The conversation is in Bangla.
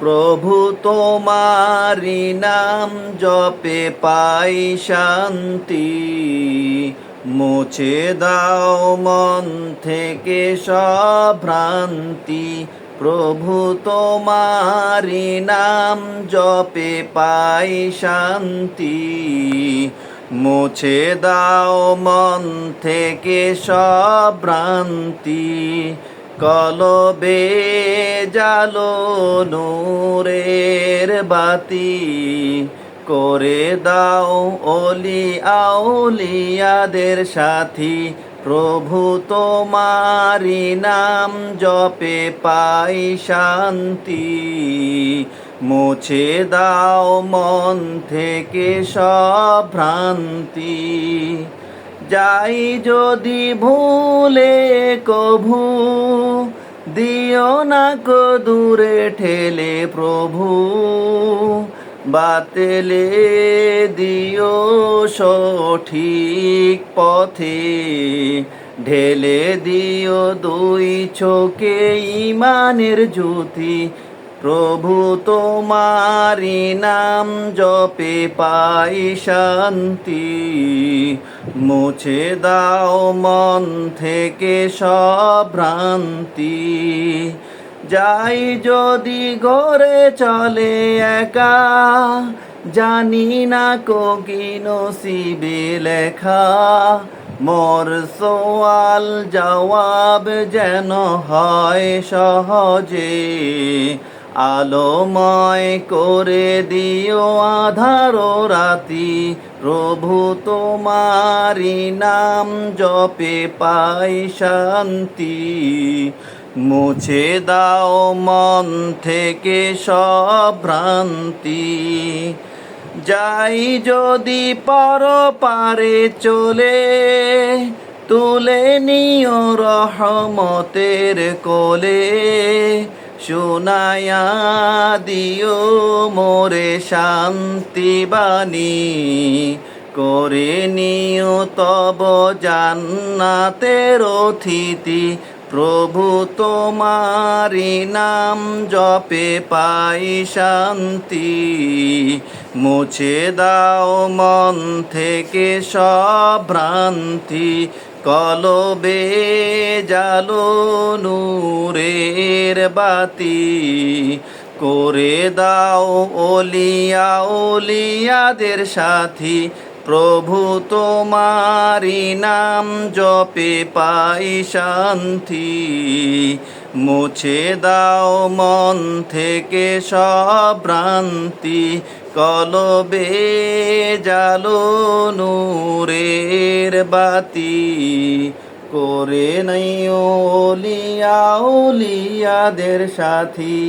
প্রভু তোমারি নাম জপে পাই শান্তি। মুছে দাও মন থেকে সব ভ্রান্তি প্রভু তোমারি নাম জপে পাই শান্তি। মুছে দাও মন থেকে সব ভ্রান্তি কলবে জালো নূরের বাতি, করে দাও অলি আউলিয়াদের সাথী। প্রভু তোমারি নাম জপে পাই শান্তি। মুছে দাও মন থেকে সব ভ্রান্তি। যাই যদি ভুলে কভু, দিও না কো দূরে ঠেলে প্রভু। বাতেলে দিও সঠিক পথে, ঢেলে দিও দুই চোখে ইমানের জ্যোতি। প্রভু তোমারি নাম জপে পাই শান্তি। মুছে দাও মন থেকে সব ভ্রান্তি যাই যদি ঘরে চলে একা, জানি না কোকি নসিবে লেখা। মোর সোয়াল জবাব যেন হয় সহজে। আলোময় করে দিও আধার রাতি। প্রভু তোমারি নাম জপে পাই শান্তি। মুছে দাও মন থেকে সব ভ্রান্তি যাই যদি পর পারে চলে, তুলে নিও রহমতের কোলে। শোনায়া দিও মোরে শান্তি বাণী। করে নিও তব জান্নাতের অতিথি। প্রভু তোমারি নাম জপে পাই শান্তি। মুছে দাও মন থেকে সব ভ্রান্তি। কলবে জালো নূরের বাতি। করে দাও ওলিয়া ওলিয়াদের সাথী। প্রভু তোমারি নাম জপে পাই শান্তি। মুছে দাও মন থেকে সব ভ্রান্তি। কলবে জালো নূরের বাতি করে নাই ওলিয়া ওলিয়াদের সাথী।